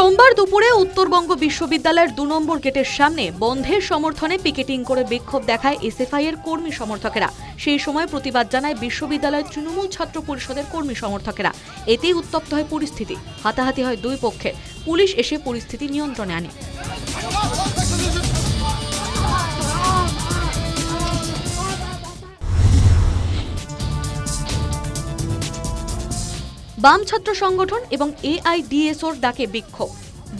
সোমবার দুপুরে উত্তরবঙ্গ বিশ্ববিদ্যালয়ের দু নম্বর গেটের সামনে বন্ধের সমর্থনে পিকেটিং করে বিক্ষোভ দেখায় এসএফআই এর কর্মী সমর্থকেরা। সেই সময় প্রতিবাদ জানায় বিশ্ববিদ্যালয়ের তৃণমূল ছাত্র পরিষদের কর্মী সমর্থকেরা। এতেই উত্তপ্ত হয় পরিস্থিতি। হাতাহাতি হয় দুই পক্ষের। পুলিশ এসে পরিস্থিতি নিয়ন্ত্রণে আনে। বাম ছাত্র সংগঠন এবং এআইডিএসওর ডাকে বিক্ষোভ।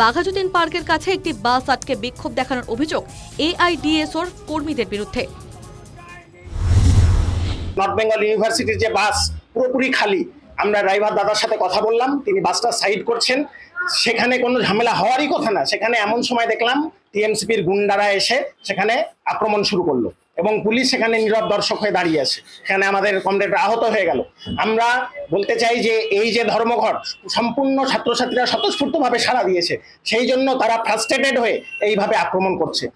বাঘাযতীন পার্কের কাছে একটি বাস আটকে বিক্ষোভ দেখানোর অভিযোগ এআইডিএসওর কর্মীদের বিরুদ্ধে। নর্থ বেঙ্গল ইউনিভার্সিটির যে বাস পুরোপুরি খালি, আমরা ড্রাইভার দাদার সাথে কথা বললাম, তিনি বাসটা সাইড করছেন। সেখানে কোনো ঝামেলা হওয়ারই কথা না, সেখানে এমন সময় দেখলাম টিএমসিপির গুন্ডারা এসে সেখানে আক্রমণ শুরু করল। এবং পুলিশ সেখানে নীরব দর্শক হয়ে দাঁড়িয়ে আছে। সেখানে আমাদের কমরেড আহত হয়ে গেল। আমরা বলতে চাই যে এই যে ধর্মঘট সম্পূর্ণ ছাত্রছাত্রীরা স্বতঃস্ফূর্তভাবে সাড়া দিয়েছে। সেই জন্য তারা ফ্রাস্ট্রেটেড হয়ে এইভাবে আক্রমণ করছে।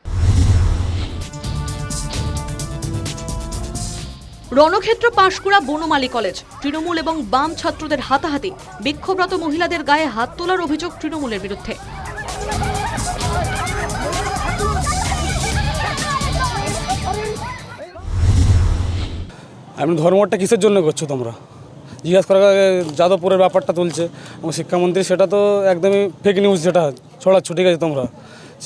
রণক্ষেত্র পাঁশকুড়া বনমালী কলেজ, তৃণমূল এবং বাম ছাত্রদের হাতাহাতি বিক্ষোভরত মহিলাদের গায়ে হাত তোলার অভিযোগ তৃণমূলের বিরুদ্ধে। আপনি ধর্মটা কিসের জন্য করছ তোমরা? জিজ্ঞাসা করার যাদবপুরের ব্যাপারটা তুলছে এবং শিক্ষামন্ত্রী, সেটা তো একদমই ফেক নিউজ যেটা, ছড়াচ্ছ, ঠিক আছে তোমরা?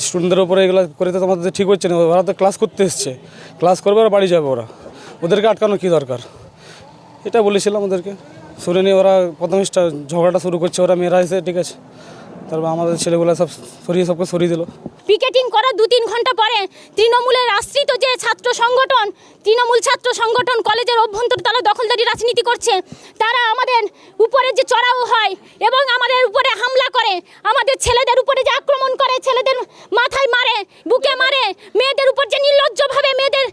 স্টুডেন্টদের উপরে এগুলো করে তো তোমাদের ঠিক হচ্ছে না, ওরা তো ক্লাস করতে এসছে। ক্লাস করবে আর বাড়ি যাবে ওরা। ওদেরকে আটকানো কী দরকার? এটা বলেছিলাম ওদেরকে। শুনে নিয়ে ওরা প্রথম ঝগড়াটা শুরু করছে, ওরা মেয়েরা এসে, ঠিক আছে? তারপর আমাদের ছেলেগুলো সব সরিয়ে সবকে সরিয়ে দিল। পিকেটিং করা দু তিন ঘণ্টা পরে তৃণমূলের আশ্রিত যে ছাত্র সংগঠন, তৃণমূল ছাত্র সংগঠন কলেজের অভ্যন্তর তারা দখলদারি রাজনীতি করছে, তারা আমাদের উপরে যে চড়াও হয় এবং আমাদের উপরে হামলা করে, আমাদের ছেলেদের উপরে যে আক্রমণ করে, ছেলেদের মাথায় মারে, বুকে মারে, মেয়েদের উপর যে নির্লজ্জভাবে মেয়েদের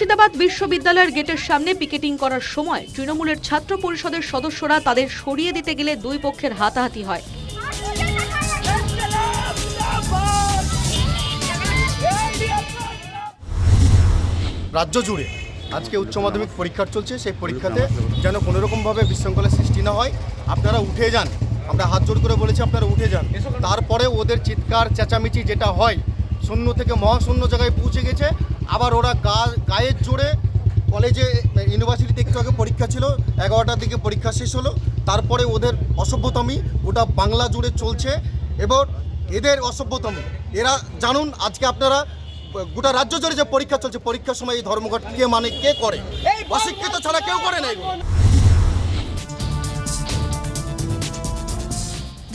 মুর্শিদাবাদ বিশ্ববিদ্যালয়ের গেটের সামনে পিকেটিং করার সময় তৃণমূলের ছাত্র পরিষদের সদস্যরা তাদের সরিয়ে দিতে গেলে দুই পক্ষের হাতাহাতি হয়। রাজ্য জুড়ে আজকে উচ্চ মাধ্যমিক পরীক্ষা চলছে, সেই পরীক্ষাতে যেন কোনো রকমভাবে বিশৃঙ্খলা সৃষ্টি না হয়। আপনারা উঠে যান। আমরা হাত জোড় করে বলেছি আপনারা উঠে যান। তারপরে ওদের চিৎকার, চেঁচামেচি যেটা হয়, শূন্য থেকে মহাশূন্য জায়গায় পৌঁছে গেছে। আবার ওরা গা গায়ের জোরে কলেজে ইউনিভার্সিটিতে একটু আগে পরীক্ষা ছিল, এগারোটার দিকে পরীক্ষা শেষ হলো। তারপরে ওদের অসভ্যতমি ওটা বাংলা জুড়ে চলছে। এবং এদের অসভ্যতমি, এরা জানুন আজকে আপনারা, গোটা রাজ্য জুড়ে যে পরীক্ষা চলছে, পরীক্ষার সময় এই ধর্মঘট কে মানে কে করে? অশিক্ষিত ছাড়া কেউ করে না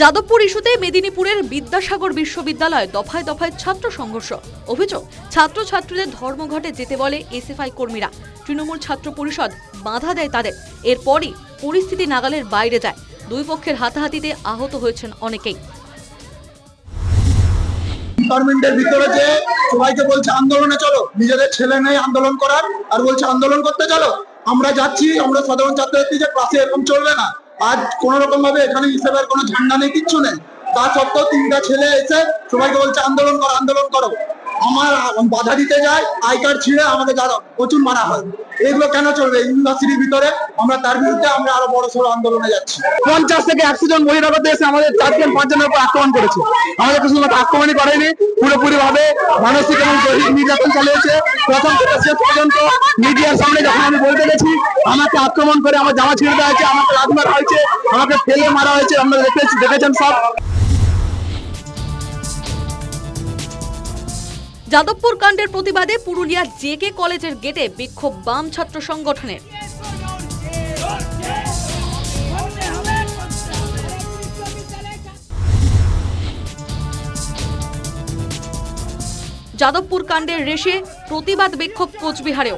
যাদবপুর ইস্যুতে মেদিনীপুরের বিদ্যাসাগর বিশ্ববিদ্যালয় দফায় দফায় ছাত্র সংঘর্ষ। অভিযোগ, ছাত্রছাত্রীদের ধর্মঘটে যেতে বলে এসএফআই কর্মীরা। তৃণমূল ছাত্র পরিষদ বাধা দেয় তাদের। এরপরই পরিস্থিতি নাগালের বাইরে যায়। দুই পক্ষের হাতাহাতিতে আহত হয়েছেন অনেকেই। ডিপার্টমেন্টের ভিতরে যে সবাইকে বলছে, আন্দোলনে চলো। নিজেদের ছেলে নেই আন্দোলন করার আর বলছে, আন্দোলন করতে চলো। আমরা যাচ্ছি, আমরা সাধারণ ছাত্রছাত্রী যে ক্লাসে এরকম চলবে না। আজ কোন রকম ভাবে এখানে হিসেবের কোনো ঝান্ডা নেই, কিচ্ছু নেই। তা সত্ত্বেও তিনটা ছেলে এসে সবাইকে বলছে, আন্দোলন করো আন্দোলন করো। আমার বাধা দিতে যায় আই কার্ড ছিঁড়ে আমাদের দাদা প্রচুর মারা হয়। এগুলো কেন চলবে? ইউনিভার্সিটির ভিতরে আমরা তার বিরুদ্ধে আমরা আরও বড় সড়ো আন্দোলনে যাচ্ছি। পঞ্চাশ থেকে একশো জন বহিরাগত এসে আমাদের চারজন পাঁচজনের উপর আক্রমণ করেছে। আমাদের শুধুমাত্র আক্রমণই করেনি পুরোপুরি ভাবে মানসিক এবং দৈহিক নির্যাতন চালিয়েছে। প্রথম থেকে শেষ পর্যন্ত মিডিয়ার সামনে যখন আমি বলতে গেছি, আমাকে আক্রমণ করে আমার জামা ছিঁড়ে দেওয়া হয়েছে, আমাকে লাথ মারা হয়েছে, আমাকে ফেলে মারা হয়েছে, আমরা দেখেছি, দেখেছেন সব। যাদবপুর কাণ্ডের প্রতিবাদে পুরুলিয়ার জেকে কলেজের গেটে বিক্ষোভ বাম ছাত্র সংগঠনের। যাদবপুর কাণ্ডের রেশে প্রতিবাদ বিক্ষোভ কোচবিহারেও।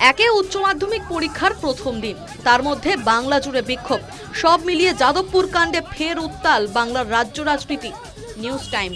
একে উচ্চ মাধ্যমিক পরীক্ষার প্রথম দিন। তার মধ্যে বাংলা জুড়ে বিক্ষোভ। সব মিলিয়ে যাদবপুর কাণ্ডে ফের উত্তাল বাংলার রাজ্য রাজনীতি। News time.